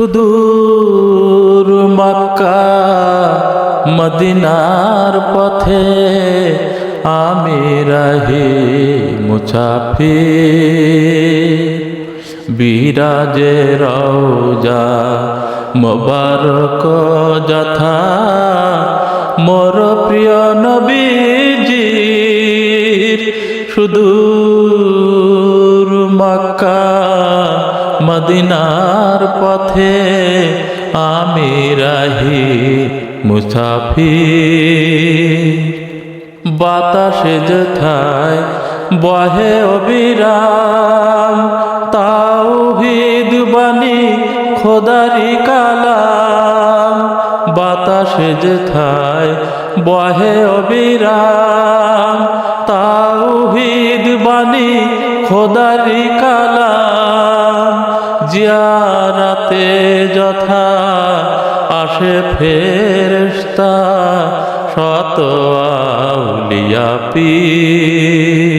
সুদূর মক্কা মদিনার পথে আমি রাহি মুছাফির বিরাজে রওজা মোবারক যথা মোর প্রিয় নবীজির। সুদূর মদিনার পথে আমি রাহি মুসাফির। বাতাসে যেথায় বহে অবিরাম, তাওহিদ বাণী খোদারি কালাম। বাতাসে যেথায় বহে অবিরাম জিয়ারাতে যথা আসে ফেরস্তা শত আউলিয়া পীর।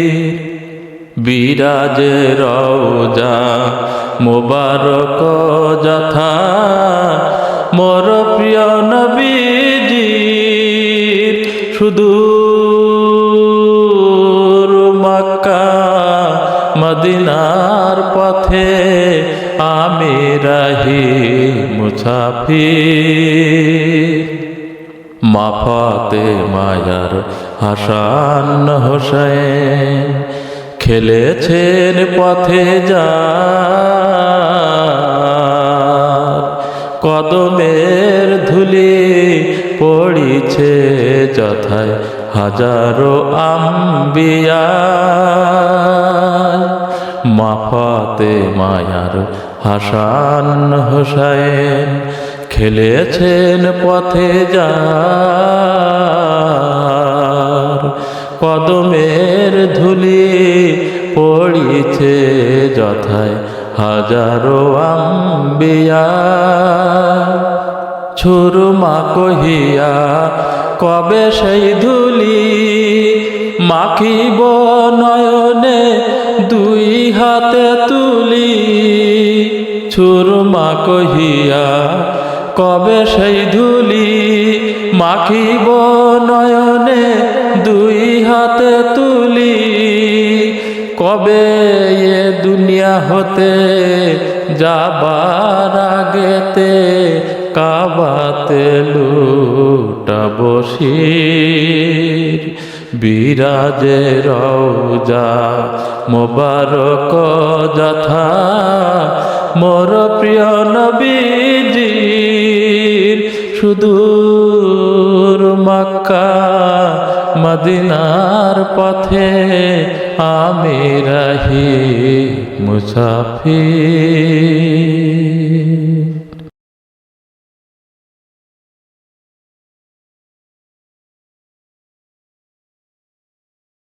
বিরাজে রওজা মোবারক যথা মোর রাহি মুসাফির। মাফাতে মায়ার হাসান হোসেন খেলেছেন পথে যা। কদমের ধুলি পড়িছে যথায় হাজারো আম্বিয়া। মাফাতে মায়ার হাসান হোসাইন খেলেছেন পথে যার। কদমের ধুলি পড়িছে যথায় হাজারো আম্বিয়া। ছুরমা কহিয়া, কবে সেই ধুলি মাখিব নয়নে দুই হাতে তুলি ছুরমা কহিয়া, কবে সেই ধুলি মাখিব নয়নে দুই হাতে তুলি? কবে এ দুনিয়া হতে যাবার আগেতে কাবাতে লুটা বসির বিরাজে রওজা মোবারক যথা মোর প্রিয় নবীজির সুদূর মক্কা মদিনার পথে আমি রাহি মুসাফির।